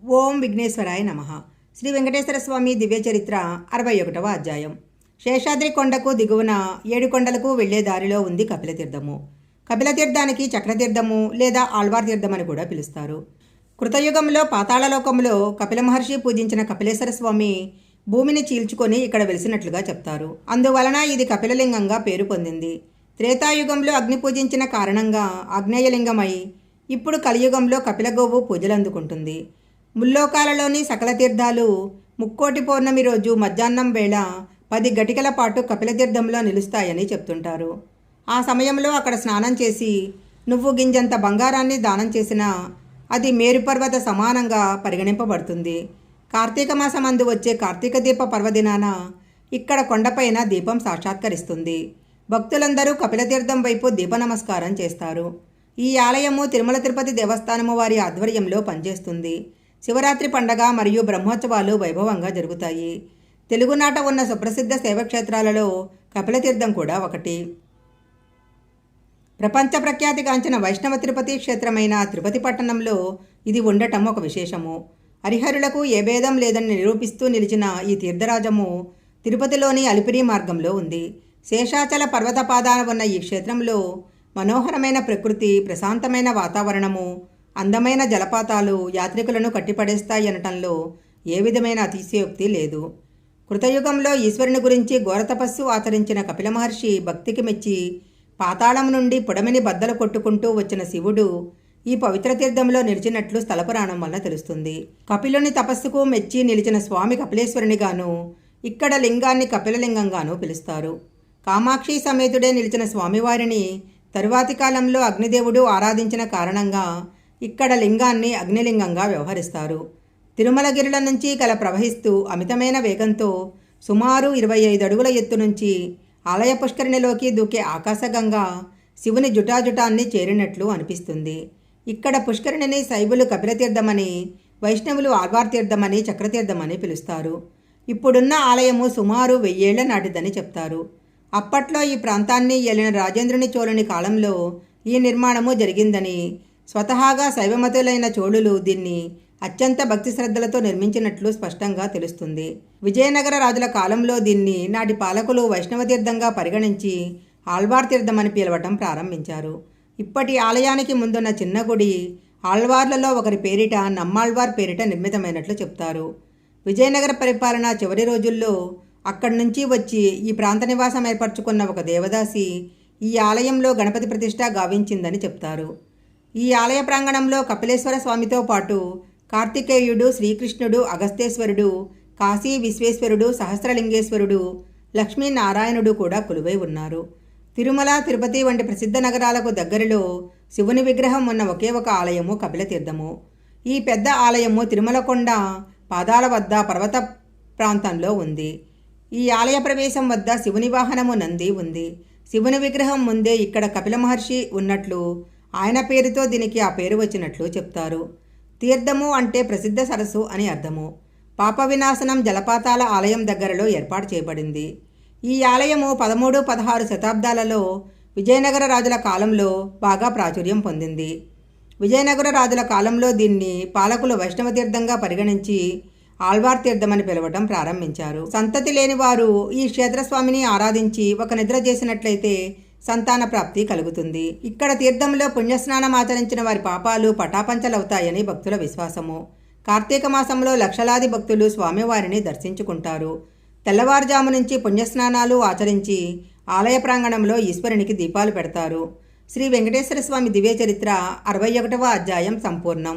ఓం విఘ్నేశ్వరాయ నమ. శ్రీ వెంకటేశ్వర స్వామి దివ్య చరిత్ర అరవై ఒకటవ అధ్యాయం. శేషాద్రి కొండకు దిగువన ఏడు కొండలకు వెళ్ళే దారిలో ఉంది కపిలతీర్థము. కపిలతీర్థానికి చక్రతీర్థము లేదా ఆళ్వార్ తీర్థం అని కూడా పిలుస్తారు. కృతయుగంలో పాతాళలోకంలో కపిల మహర్షి పూజించిన కపిలేశ్వర స్వామి భూమిని చీల్చుకొని ఇక్కడ వెలిసినట్లుగా చెప్తారు. అందువలన ఇది కపిలలింగంగా పేరు పొందింది. త్రేతాయుగంలో అగ్ని పూజించిన కారణంగా ఆగ్నేయలింగమై ఇప్పుడు కలియుగంలో కపిలగోవు పూజలు అందుకుంటుంది ముల్లోకాలలోని సకల తీర్థాలు ముక్కోటి పౌర్ణమి రోజు మధ్యాహ్నం వేళ పది గటికల పాటు కపిలతీర్థంలో నిలుస్తాయని చెప్తుంటారు. ఆ సమయంలో అక్కడ స్నానం చేసి నువ్వు గింజంత బంగారాన్ని దానం చేసినా అది మేరుపర్వత సమానంగా పరిగణింపబడుతుంది. కార్తీక మాసమందు వచ్చే కార్తీక దీప పర్వదినాన ఇక్కడ కొండపైన దీపం సాక్షాత్కరిస్తుంది. భక్తులందరూ కపిలతీర్థం వైపు దీప నమస్కారం చేస్తారు. ఈ ఆలయము తిరుమల తిరుపతి దేవస్థానము వారి ఆధ్వర్యంలో పనిచేస్తుంది. శివరాత్రి పండగ మరియు బ్రహ్మోత్సవాలు వైభవంగా జరుగుతాయి. తెలుగునాట ఉన్న సుప్రసిద్ధ శైవక్షేత్రాలలో కపిలతీర్థం కూడా ఒకటి. ప్రపంచ ప్రఖ్యాతిగాంచిన వైష్ణవ తిరుపతి క్షేత్రమైన తిరుపతి పట్టణంలో ఇది ఉండటం ఒక విశేషము. హరిహరులకు ఏ భేదం లేదని నిరూపిస్తూ నిలిచిన ఈ తీర్థరాజము తిరుపతిలోని అలిపిరి మార్గంలో ఉంది. శేషాచల పర్వతపాదాన ఉన్న ఈ క్షేత్రంలో మనోహరమైన ప్రకృతి ప్రశాంతమైన వాతావరణము అందమైన జలపాతాలు యాత్రికులను కట్టిపడేస్తాయి అనటంలో ఏ విధమైన అతిశయోక్తి లేదు. కృతయుగంలో ఈశ్వరుని గురించి ఘోర తపస్సు ఆచరించిన కపిల మహర్షి భక్తికి మెచ్చి పాతాళం నుండి పుడమిని బద్దలు కొట్టుకుంటూ వచ్చిన శివుడు ఈ పవిత్ర తీర్థంలో నిలిచినట్లు స్థలపురాణం వల్ల తెలుస్తుంది. కపిలుని తపస్సుకు మెచ్చి నిలిచిన స్వామి కపిలేశ్వరునిగాను ఇక్కడ లింగాన్ని కపిలలింగంగాను పిలుస్తారు. కామాక్షి సమేతుడే నిలిచిన స్వామివారిని తరువాతి కాలంలో అగ్నిదేవుడు ఆరాధించిన కారణంగా ఇక్కడ లింగాన్ని అగ్నిలింగంగా వ్యవహరిస్తారు. తిరుమలగిరుల నుంచి కల ప్రవహిస్తూ అమితమైన వేగంతో సుమారు ఇరవై ఐదు అడుగుల ఎత్తు నుంచి ఆలయ పుష్కరిణిలోకి దూకే ఆకాశగంగా శివుని జుటాజుటాన్ని చేరినట్లు అనిపిస్తుంది. ఇక్కడ పుష్కరిణిని శైవులు కపిలతీర్థమని వైష్ణవులు ఆల్వార్ తీర్థమని చక్రతీర్థమని పిలుస్తారు. ఇప్పుడున్న ఆలయము సుమారు వెయ్యేళ్ళ నాటిదని చెప్తారు. అప్పట్లో ఈ ప్రాంతాన్ని ఏలిన రాజేంద్రుని చోళుని కాలంలో ఈ నిర్మాణము జరిగిందని స్వతహాగా శైవమతులైన చోళులు దీన్ని అత్యంత భక్తి శ్రద్ధలతో నిర్మించినట్లు స్పష్టంగా తెలుస్తుంది. విజయనగర రాజుల కాలంలో దీన్ని నాటి పాలకులు వైష్ణవ తీర్థంగా పరిగణించి ఆల్వార్ అని పిలవటం ప్రారంభించారు. ఇప్పటి ఆలయానికి ముందున్న చిన్న గుడి ఆళ్వార్లలో ఒకరి పేరిట నమ్మాళ్వార్ పేరిట నిర్మితమైనట్లు చెప్తారు. విజయనగర పరిపాలన చివరి రోజుల్లో అక్కడి నుంచి వచ్చి ఈ ప్రాంత నివాసం ఏర్పరచుకున్న ఒక దేవదాసి ఈ ఆలయంలో గణపతి ప్రతిష్ట గావించిందని చెప్తారు. ఈ ఆలయ ప్రాంగణంలో కపిలేశ్వర స్వామితో పాటు కార్తికేయుడు శ్రీకృష్ణుడు అగస్తేశ్వరుడు కాశీ విశ్వేశ్వరుడు సహస్రలింగేశ్వరుడు లక్ష్మీనారాయణుడు కూడా కొలువై ఉన్నారు. తిరుమల తిరుపతి వంటి ప్రసిద్ధ నగరాలకు దగ్గరలో శివుని విగ్రహం ఉన్న ఒకే ఒక ఆలయము కపిలతీర్థము ఈ పెద్ద ఆలయము తిరుమలకొండ పాదాల వద్ద పర్వత ప్రాంతంలో ఉంది. ఈ ఆలయ ప్రవేశం వద్ద శివుని వాహనము నంది ఉంది. శివుని విగ్రహం ముందే ఇక్కడ కపిల మహర్షి ఉన్నట్లు ఆయన పేరుతో దీనికి ఆ పేరు వచ్చినట్లు చెప్తారు. తీర్థము అంటే ప్రసిద్ధ సరస్సు అని అర్థము. పాప వినాశనం జలపాతాల ఆలయం దగ్గరలో ఏర్పాటు చేయబడింది. ఈ ఆలయము పదమూడు పదహారు శతాబ్దాలలో విజయనగర రాజుల కాలంలో బాగా ప్రాచుర్యం పొందింది. విజయనగర రాజుల కాలంలో దీన్ని పాలకులు వైష్ణవ తీర్థంగా పరిగణించి ఆల్వార్ తీర్థమని పిలవటం ప్రారంభించారు. సంతతి లేని వారు ఈ క్షేత్రస్వామిని ఆరాధించి ఒక నిద్ర చేసినట్లయితే సంతాన ప్రాప్తి కలుగుతుంది. ఇక్కడ తీర్థంలో పుణ్యస్నానం ఆచరించిన వారి పాపాలు పటాపంచలవుతాయని భక్తుల విశ్వాసము. కార్తీక మాసంలో లక్షలాది భక్తులు స్వామివారిని దర్శించుకుంటారు. తెల్లవారుజాము నుంచి పుణ్యస్నానాలు ఆచరించి ఆలయ ప్రాంగణంలో ఈశ్వరునికి దీపాలు పెడతారు. శ్రీ వెంకటేశ్వర స్వామి దివ్య చరిత్ర అరవై ఒకటవ అధ్యాయం సంపూర్ణం.